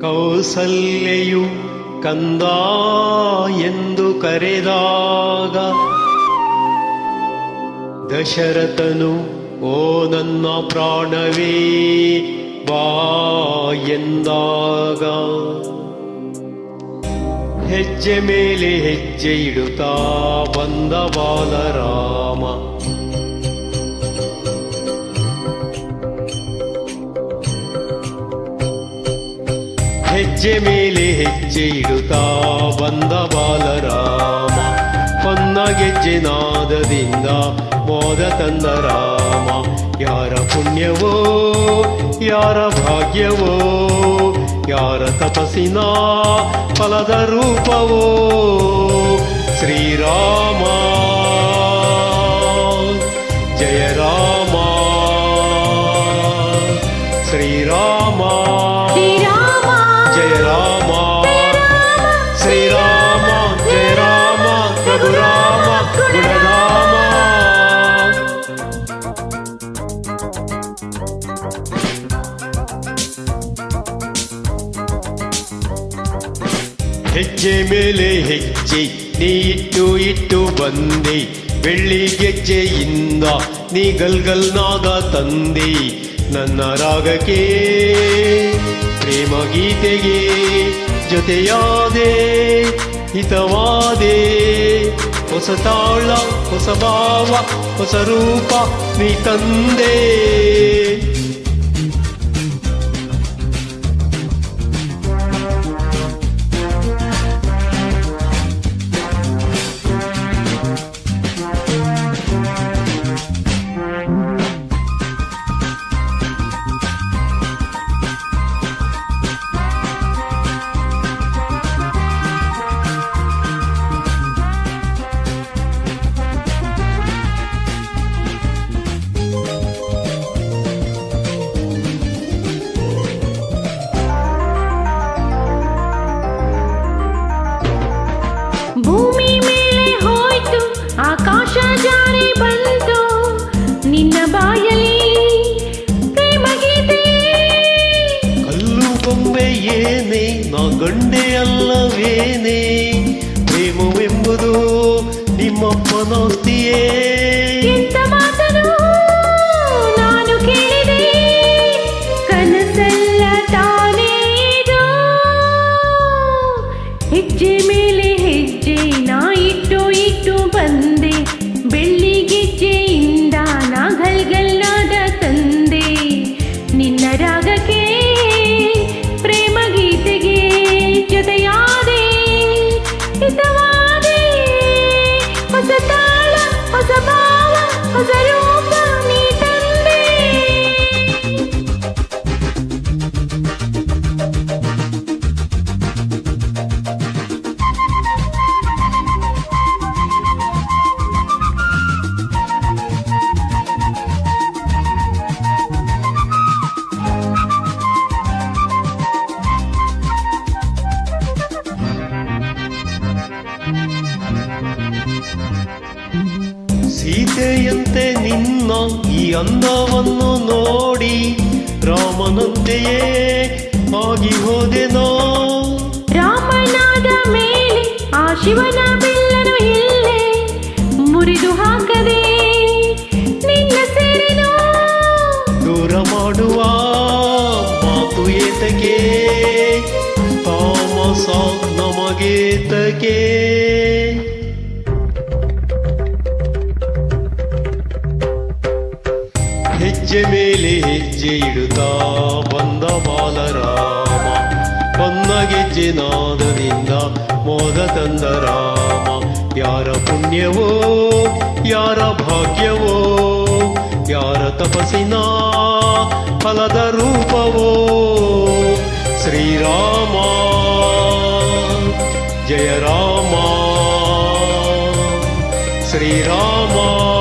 ಕೌಸಲ್ಯೆಯು ಕಂದ ಎಂದು ಕರೆದಾಗ, ದಶರಥನು, ಓ ನನ್ನ ಪ್ರಾಣವೇ, ಬಾ ಎಂದಾಗ, ಹೆಜ್ಜೆ ಮೇಲೆ ಹೆಜ್ಜೆ ಇಡುತ್ತಾ ಬಂದ ಬಾಲರಾಮ ಹೆಜ್ಜೆ ಮೇಲೆ ಹೆಜ್ಜೆ ಇಡುತ್ತಾ ಬಂದ ಬಾಲರಾಮ. ಹೊನ್ನ ಗೆಜ್ಜೆ ನಾದದಿಂದ ಮೋದ ತಂದ ರಾಮ. ಯಾರ ಪುಣ್ಯವೋ, ಯಾರ ಭಾಗ್ಯವೋ, ಯಾರ ತಪಸ್ಸಿನ ಫಲದ ರೂಪವೋ. ಶ್ರೀರಾಮ ಹೆಜ್ಜೆ ಮೇಲೆ ಹೆಜ್ಜೆ, ನೀ ಇಟ್ಟು ಇಟ್ಟು ಬಂದೆ. ಬೆಳ್ಳಿ ಗೆಜ್ಜೆಯಿಂದ ನೀ ಗಲ್ಗಲ್ನಾದ ತಂದೆ. ನನ್ನ ರಾಗಕ್ಕೆ, ಪ್ರೇಮ ಗೀತೆಗೆ ಜೊತೆಯಾದೆ, ಹಿತವಾದೆ. ಹೊಸ ತಾಳ ಹೊಸ ಭಾವ ಹೊಸ ರೂಪ ನೀ ತಂದೆ ಜಾರಿ ಬಂತು. ನಿನ್ನ ಬಾಯಲಿ ಪ್ರೇಮ ಗೀತೆ. ಕಲ್ಲು ಬೊಂಬೆ ಏನೇ ನಾ ಗಂಡೆ ಅಲ್ಲವೇನೆ. ಪ್ರೇಮವೆಂಬುದು ನಿಮ್ಮಪ್ಪನಾಸ್ತಿಯೇ ಸೀತೆಯಂತೆ ನಿನ್ನ ಈ ಅಂದವನ್ನು ನೋಡಿ ರಾಮನಂತೆಯೇ ಆಗಿ ಹೋದೆನೋ ರಾಮನಾದ ಮೇಲೆ ಆ ಶಿವನ ಬಿಲ್ಲನು ಇಲ್ಲೇ ಮುರಿದು ಹಾಕದೆ ನಿನ್ನ ಸೇರೆನು ದೂರ ಮಾಡುವ ಮಾತು ಏತಕ್ಕೆ ತಾಮಸ ನಮಗೇತಕ್ಕೆ ಹೆಜ್ಜೆ ಮೇಲೆ ಹೆಜ್ಜೆ ಇಡುತ್ತಾ ಬಂದ ಬಾಲರಾಮ. ಬಂದ ಗೆಜ್ಜೆ ನಾದದಿಂದ ಮೋದ ತಂದ ರಾಮ. ಯಾರ ಪುಣ್ಯವೋ, ಯಾರ ಭಾಗ್ಯವೋ, ಯಾರ ತಪಸ್ಸಿನ ಫಲದ ರೂಪವೋ. ಶ್ರೀರಾಮ, ಜಯ ರಾಮ. ಶ್ರೀರಾಮ.